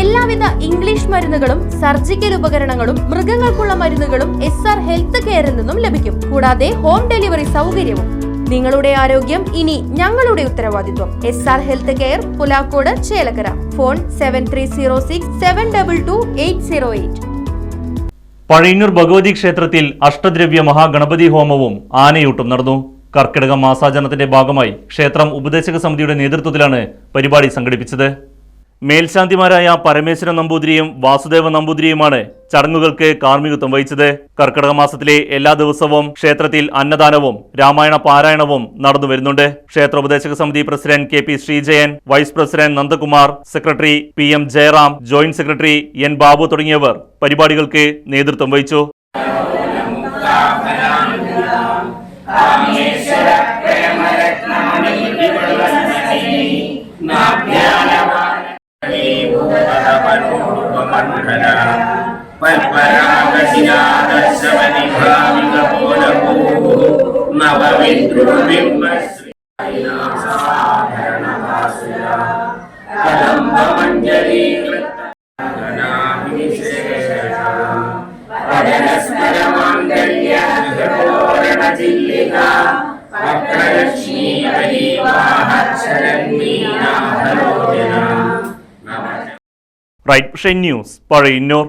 എല്ലാവിധ ഇംഗ്ലീഷ് മരുന്നുകളും സർജിക്കൽ ഉപകരണങ്ങളും മൃഗങ്ങൾക്കുള്ള മരുന്നുകളും എസ് ആർ ഹെൽത്ത് കെയറിൽ നിന്നും ലഭിക്കും. കൂടാതെ ഹോം ഡെലിവറി സൗകര്യവും. നിങ്ങളുടെ ആരോഗ്യം ഇനി ഞങ്ങളുടെ ഉത്തരവാദിത്വം. S R health care Pulakode Chelakkara. Phone seven three zero six seven double two eight zero eight Pazhayannur Bhagavathi ക്ഷേത്രത്തിൽ അഷ്ടദ്രവ്യ മഹാഗണപതി ഹോമവും ആനയൂട്ടും നടന്നു. കർക്കിടക മാസാചരണത്തിന്റെ ഭാഗമായി ക്ഷേത്രം ഉപദേശക സമിതിയുടെ നേതൃത്വത്തിലാണ് പരിപാടി സംഘടിപ്പിച്ചത്. മേൽശാന്തിമാരായ പരമേശ്വരൻ നമ്പൂതിരിയും വാസുദേവ നമ്പൂതിരിയുമാണ് ചടങ്ങുകൾക്ക് കാർമ്മികത്വം വഹിച്ചത്. കർക്കിടക മാസത്തിലെ എല്ലാ ദിവസവും ക്ഷേത്രത്തിൽ അന്നദാനവും രാമായണ പാരായണവും നടന്നു വരുന്നുണ്ട്. ക്ഷേത്ര ഉപദേശക സമിതി president K P Sreejayan vice president Nandakumar secretary P M Jayaram joint secretary N Babu തുടങ്ങിയവർ പരിപാടികൾക്ക് നേതൃത്വം വഹിച്ചു. పండుగ పద్మరాగశిలాదశమని భావిక పూలపు నవమిత్రుడు బింబశ్రీ సాధరణ భాషయ కదంబ వక్రలక్ష్మీ హరివాహ റൈറ്റ് ന്യൂസ് പഴയന്നൂർ